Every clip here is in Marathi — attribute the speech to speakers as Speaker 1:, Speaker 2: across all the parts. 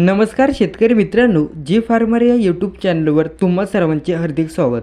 Speaker 1: नमस्कार शेतकरी मित्रांनो जी फार्मर या यूट्यूब चॅनलवर तुम्हा सर्वांचे हार्दिक स्वागत.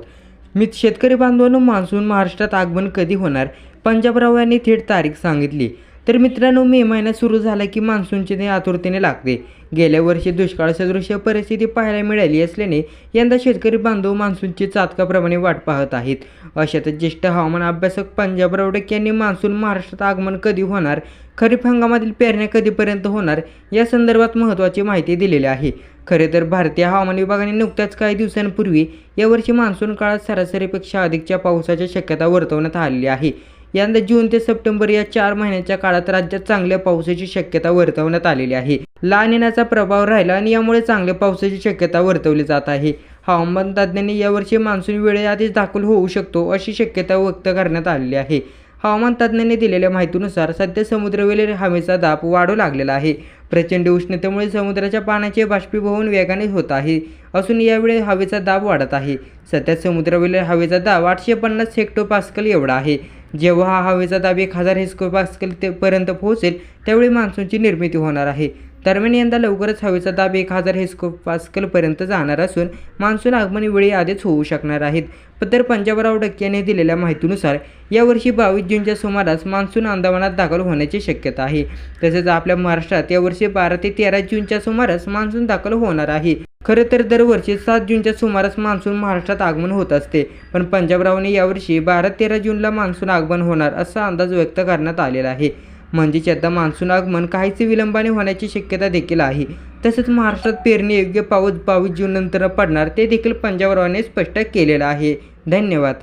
Speaker 1: मी शेतकरी बांधवांनो मान्सून महाराष्ट्रात आगमन कधी होणार? पंजाबराव यांनी थेट तारीख सांगितली. तर मित्रांनो मे महिना सुरू झाला की मान्सूनची ते आतुरतेने लागते. गेल्या वर्षी दुष्काळसदृश्य परिस्थिती पाहायला मिळाली असल्याने यंदा शेतकरी बांधव मान्सूनची चातकाप्रमाणे वाट पाहत आहेत. अशातच ज्येष्ठ हवामान अभ्यासक पंजाबराव डक यांनी मान्सून महाराष्ट्रात आगमन कधी होणार खरीप हंगामातील पेरण्या कधीपर्यंत होणार या संदर्भात महत्त्वाची माहिती दिलेली आहे. खरे तर भारतीय हवामान विभागाने नुकत्याच काही दिवसांपूर्वी यावर्षी मान्सून काळात सरासरीपेक्षा अधिकच्या पावसाची शक्यता वर्तवण्यात आलेली आहे. यंदा जून ते सप्टेंबर या चार महिन्याच्या काळात राज्यात चांगल्या पावसाची शक्यता वर्तवण्यात आलेली आहे. लानिनाचा प्रभाव राहिला आणि यामुळे चांगल्या पावसाची शक्यता वर्तवली जात आहे. हवामान तज्ज्ञांनी यावर्षी मान्सून वेळेआधीच दाखल होऊ शकतो अशी शक्यता व्यक्त करण्यात आलेली आहे. हवामान तज्ज्ञांनी दिलेल्या माहितीनुसार सध्या समुद्रवेलील हवेचा दाब वाढू लागलेला आहे. प्रचंड उष्णतेमुळे समुद्राच्या पाण्याचे बाष्पीभवन वेगाने होत आहे असून यावेळी हवेचा दाब वाढत आहे. सध्या समुद्रावरील हवेचा दाब आठशे पन्नास हेक्टो पास्कल एवढा आहे. जेव्हा हा हवेचा दाब एक हजार हेक्टो पास्कल ते पर्यंत पोहोचेल त्यावेळी मान्सूनची निर्मिती होणार आहे. दरम्यान यंदा लवकरच हवेचा दाब एक हजार हेस्को पास्कलपर्यंत जाणार असून मान्सून आगमन वेळी आधीच होऊ शकणार आहेत. तर पंजाबराव डक्क्याने दिलेल्या माहितीनुसार यावर्षी बावीस जूनच्या सुमारास मान्सून अंदमानात दाखल होण्याची शक्यता आहे. तसेच आपल्या महाराष्ट्रात यावर्षी बारा ते तेरा जूनच्या सुमारास मान्सून दाखल होणार आहे. खरं तर दरवर्षी सात जूनच्या सुमारास मान्सून महाराष्ट्रात आगमन होत असते. पण पंजाबरावने यावर्षी बारा तेरा जूनला मान्सून आगमन होणार असा अंदाज व्यक्त करण्यात आलेला आहे. म्हणजेच आता मान्सून आगमन काहीच विलंबाने होण्याची शक्यता देखील आहे. तसेच महाराष्ट्रात पेरणी योग्य पाऊस बावीस जून नंतर पडणार ते देखील पंजाबरावाने स्पष्ट केलेलं आहे. धन्यवाद.